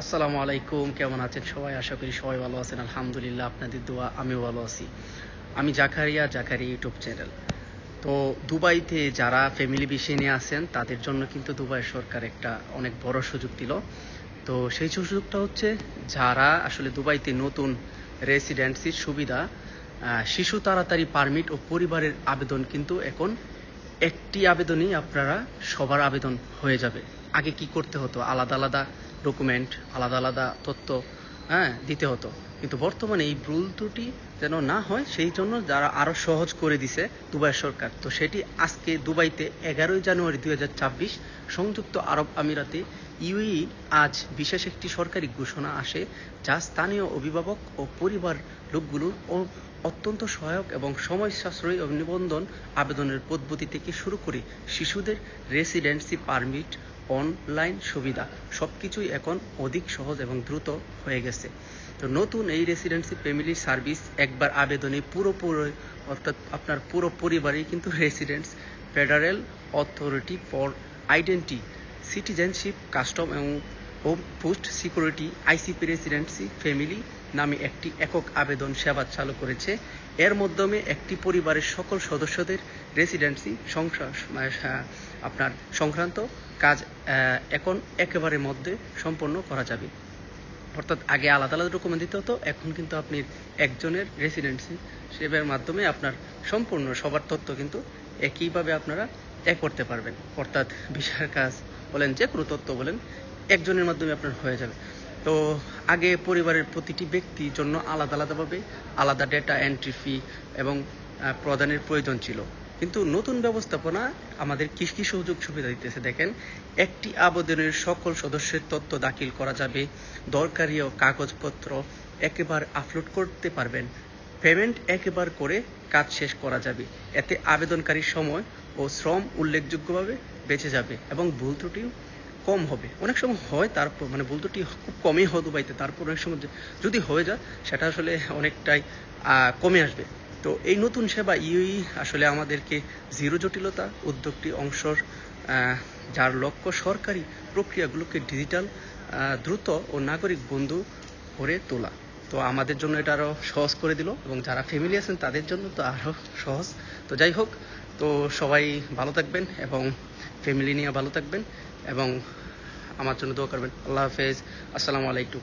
আসসালামু আলাইকুম, কেমন আছেন সবাই? আশা করি সবাই ভালো আছেন। আলহামদুলিল্লাহ, আপনাদের দোয়া, আমিও ভালো আছি। আমি জাকারিয়া জাকারি ইউটিউব চ্যানেল। তো দুবাইতে যারা ফ্যামিলি বিষয় নিয়ে আসেন তাদের জন্য কিন্তু দুবাই সরকার একটা অনেক বড় সুযোগ দিল। তো সেই সুযোগটা হচ্ছে, যারা আসলে দুবাইতে নতুন রেসিডেন্সির সুবিধা শিশু তাড়াতাড়ি পারমিট ও পরিবারের আবেদন কিন্তু এখন একটি আবেদনই আপনারা সবার আবেদন হয়ে যাবে। আগে কি করতে হতো? আলাদা আলাদা ডকুমেন্ট আলাদা আলাদা তথ্য হ্যাঁ দিতে হতো। কিন্তু বর্তমানে এই ভুল ত্রুটি যেন না হয়, সেই জন্য যারা আরও সহজ করে দিছে দুবাই সরকার। তো সেটি আজকে দুবাইতে এগারোই জানুয়ারি দুই সংযুক্ত আরব আমিরাতে ইউই আজ বিশেষ একটি সরকারি ঘোষণা আসে, যা স্থানীয় অভিভাবক ও পরিবার লোকগুলোর অত্যন্ত সহায়ক এবং সময় সাশ্রয়ী নিবন্ধন আবেদনের পদ্ধতি থেকে শুরু করে শিশুদের রেসিডেন্সি পারমিট অনলাইন সুবিধা। সব কিছুই এখন অধিক সহজ এবং দ্রুত হয়ে গেছে। তো নতুন এই রেসিডেন্সি ফ্যামিলি সার্ভিস একবার আবেদনে পুরোপুরি, অর্থাৎ আপনার পুরো পরিবারই কিন্তু residence federal authority for identity citizenship custom এবং home post security ICP residency family নামে একটি একক আবেদন সেবা চালু করেছে। এর মাধ্যমে একটি পরিবারের সকল সদস্যদের রেসিডেন্সি আপনার সংক্রান্ত কাজ এখন একেবারে মধ্যে সম্পন্ন করা যাবে। অর্থাৎ আগে আলাদা আলাদা ডকুমেন্ট দিতে হতো, এখন কিন্তু আপনি একজনের রেসিডেন্সি সেবার মাধ্যমে আপনার সম্পূর্ণ সবার তথ্য কিন্তু একইভাবে আপনারা এক করতে পারবেন। অর্থাৎ ভিসার কাজ বলেন যে কোনো তথ্য বলেন একজনের মাধ্যমে আপনার হয়ে যাবে। তো আগে পরিবারের প্রতিটি ব্যক্তির জন্য আলাদা আলাদাভাবে আলাদা ডেটা এন্ট্রি ফি এবং প্রদানের প্রয়োজন ছিল। কিন্তু নতুন ব্যবস্থাপনা আমাদের কি কি সুযোগ সুবিধা দিতেছে দেখেন, একটি আবেদনের সকল সদস্যের তথ্য দাখিল করা যাবে, দরকারি ও কাগজপত্র একেবারে আপলোড করতে পারবেন পেমেন্ট একেবার করে কাজ শেষ করা যাবে। এতে আবেদনকারীর সময় ও শ্রম উল্লেখযোগ্যভাবে বেঁচে যাবে এবং ভুল ত্রুটিও কম হবে। অনেক সময় হয়, তারপর মানে ভুল ত্রুটি খুব কমই হয় দুবাইতে তারপর অনেক সময় যদি হয়ে যায়, সেটা আসলে অনেকটাই কমে আসবে। তো এই নতুন সেবা ইউই আসলে আমাদেরকে জিরো জটিলতা, উদ্যোগটি অংশর যার লক্ষ্য সরকারি প্রক্রিয়াগুলোকে ডিজিটাল দ্রুত ও নাগরিক বন্ধু করে তোলা। তো আমাদের জন্য এটা আরও সহজ করে দিল এবং যারা ফ্যামিলি আছেন তাদের জন্য তো আরও সহজ। তো যাই হোক, তো সবাই ভালো থাকবেন এবং ফ্যামিলি নিয়ে ভালো থাকবেন এবং আমার জন্য দোয়া করবেন। আল্লাহ হাফেজ। আসসালামু আলাইকুম।